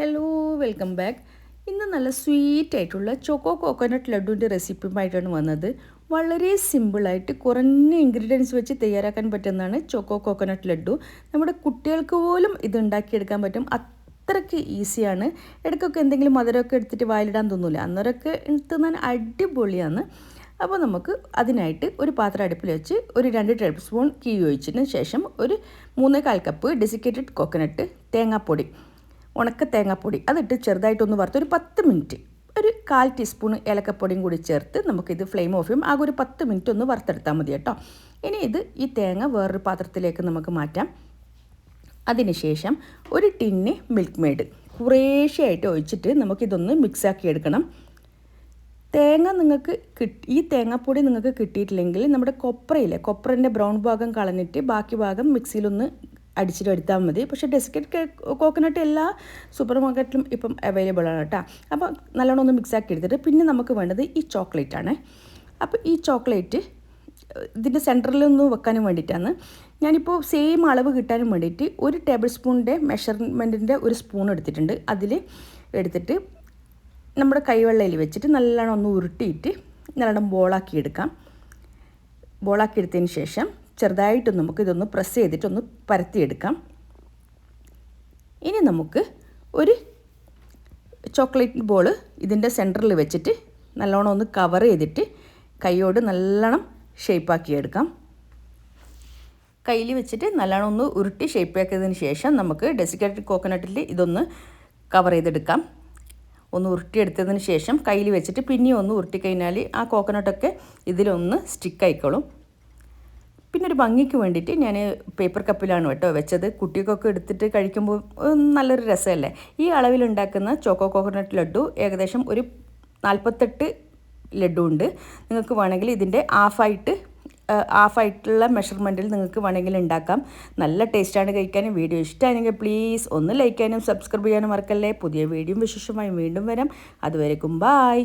Hello welcome back ഇന്ന് നല്ല sweet ആയിട്ടുള്ള ചോക്കോ കോക്കനട്ട് ലഡുവിന്റെ റെസിപ്പിയുമായിട്ടാണ് വന്നത്. വളരെ സിമ്പിളായിട്ട് കുറഞ്ഞ ഇൻഗ്രീഡിയൻസ് വെച്ച് തയ്യാറാക്കാൻ പറ്റുന്നതാണ് ചോക്കോ കോക്കനട്ട് ലഡു. നമ്മുടെ കുട്ടികൾക്ക് പോലും ഇത് ഉണ്ടാക്കിയെടുക്കാൻ പറ്റും. അത്രയ്ക്ക് ഈസിയാണ് ഇടയ്ക്കൊക്കെ എന്തെങ്കിലും മധുരമൊക്കെ എടുത്തിട്ട് വായിലിടാൻ തോന്നില്ല അന്നേരമൊക്കെ എടുത്തുന്നാൻ അടിപൊളിയാണ്. അപ്പോൾ നമുക്ക് അതിനായിട്ട് ഒരു പാത്രം അടുപ്പിൽ വെച്ച് ഒരു രണ്ട് ടേബിൾ സ്പൂൺ കീ ഒഴിച്ചതിന് ശേഷം ഒരു മൂന്നേകാൽ കപ്പ് ഡെസിക്കേറ്റഡ് കോക്കനട്ട് തേങ്ങാപ്പൊടി. ഉണക്ക തേങ്ങാപ്പൊടി അതിട്ട് ചെറുതായിട്ടൊന്ന് വറുത്ത് ഒരു പത്ത് മിനിറ്റ് ഒരു കാൽ ടീസ്പൂൺ ഏലക്കപ്പൊടിയും കൂടി ചേർത്ത് നമുക്കിത് ഫ്ലെയിം ഓഫ് ചെയ്യും. ആകെ ഒരു പത്ത് മിനിറ്റ് ഒന്ന് വറുത്തെടുത്താൽ മതി കേട്ടോ. ഇനി ഇത് ഈ തേങ്ങ വേറൊരു പാത്രത്തിലേക്ക് നമുക്ക് മാറ്റാം. അതിനുശേഷം ഒരു ടിന്ന് മിൽക്ക് മെയ്ഡ് കുറേശ്ശെയായിട്ട് ഒഴിച്ചിട്ട് നമുക്കിതൊന്ന് മിക്സാക്കി എടുക്കണം. തേങ്ങ നിങ്ങൾക്ക് കിട്ടി ഈ തേങ്ങാപ്പൊടി നിങ്ങൾക്ക് കിട്ടിയിട്ടില്ലെങ്കിൽ നമ്മുടെ കൊപ്രയില്ലേ കൊപ്രന്റെ ബ്രൗൺ ഭാഗം കളഞ്ഞിട്ട് ബാക്കി ഭാഗം മിക്സിയിലൊന്ന് അടിച്ചിട്ട് എടുത്താൽ മതി. പക്ഷേ ഡെസ്കറ്റ് കോക്കനട്ട് എല്ലാ സൂപ്പർ മാർക്കറ്റിലും ഇപ്പം അവൈലബിൾ ആണ് കേട്ടോ അപ്പോൾ നല്ലോണം ഒന്ന് മിക്സ് ആക്കി എടുത്തിട്ട് പിന്നെ നമുക്ക് വേണ്ടത് ഈ ചോക്ലേറ്റ് ആണ്. അപ്പോൾ ഈ ചോക്ലേറ്റ് ഇതിന്റെ സെന്ററിലൊന്നും വെക്കാനും വേണ്ടിയിട്ടാണ് ഞാനിപ്പോൾ സെയിം അളവ് കിട്ടാനും വേണ്ടിയിട്ട് ഒരു ടേബിൾ സ്പൂണിന്റെ മെഷർമെന്റിന്റെ ഒരു സ്പൂൺ എടുത്തിട്ടുണ്ട്. അതിൽ എടുത്തിട്ട് നമ്മുടെ കൈവെള്ളയിൽ വെച്ചിട്ട് നല്ലോണം ഒന്ന് ഉരുട്ടിയിട്ട് നല്ലോണം ബോളാക്കി എടുക്കാം. ബോളാക്കി എടുത്തതിന് ശേഷം ചെറുതായിട്ട് നമുക്ക് ഇതൊന്ന് പ്രസ് ചെയ്തിട്ടൊന്ന് പരത്തിയെടുക്കാം. ഇനി നമുക്ക് ഒരു ചോക്ലേറ്റ് ബോൾ ഇതിന്റെ സെന്ററിൽ വെച്ചിട്ട് നല്ലോണം ഒന്ന് കവർ ചെയ്തിട്ട് കൈയോട് നല്ലോണം ഷേപ്പാക്കിയെടുക്കാം കയ്യിൽ വെച്ചിട്ട് നല്ലോണം ഒന്ന് ഉരുട്ടി ഷേപ്പാക്കിയതിന് ശേഷം നമുക്ക് ഡെസിക്കേറ്റഡ് കോക്കനട്ടിൽ ഇതൊന്ന് കവർ ചെയ്തെടുക്കാം. ഒന്ന് ഉരുട്ടിയെടുത്തതിന് ശേഷം കയ്യിൽ വെച്ചിട്ട് പിന്നെയും ഒന്ന് ഉരുട്ടിക്കഴിഞ്ഞാൽ ആ കോക്കനട്ടൊക്കെ ഇതിലൊന്ന് സ്റ്റിക്കായിക്കോളും പിന്നെ ഒരു ഭംഗിക്ക് വേണ്ടിയിട്ട് ഞാൻ പേപ്പർ കപ്പിലാണ് കേട്ടോ വെച്ചത്. കുട്ടികൾക്കൊക്കെ എടുത്തിട്ട് കഴിക്കുമ്പോൾ നല്ലൊരു രസമല്ലേ? ഈ അളവിലുണ്ടാക്കുന്ന ചോക്കോ കോക്കനട്ട് ലഡു ഏകദേശം ഒരു നാൽപ്പത്തെട്ട് ലഡു ഉണ്ട് നിങ്ങൾക്ക് വേണമെങ്കിൽ ഇതിന്റെ ഹാഫായിട്ട് ഹാഫായിട്ടുള്ള മെഷർമെന്റിൽ നിങ്ങൾക്ക് വേണമെങ്കിൽ ഉണ്ടാക്കാം. നല്ല ടേസ്റ്റാണ് കഴിക്കാനും. വീഡിയോ ഇഷ്ടമാണെങ്കിൽ പ്ലീസ് ഒന്ന് ലൈക്ക് ചെയ്യാനും സബ്സ്ക്രൈബ് ചെയ്യാനും മറക്കല്ലേ. പുതിയ വീഡിയോ വിശേഷമായി വീണ്ടും വരാം. അതുവരെക്കും ബായ്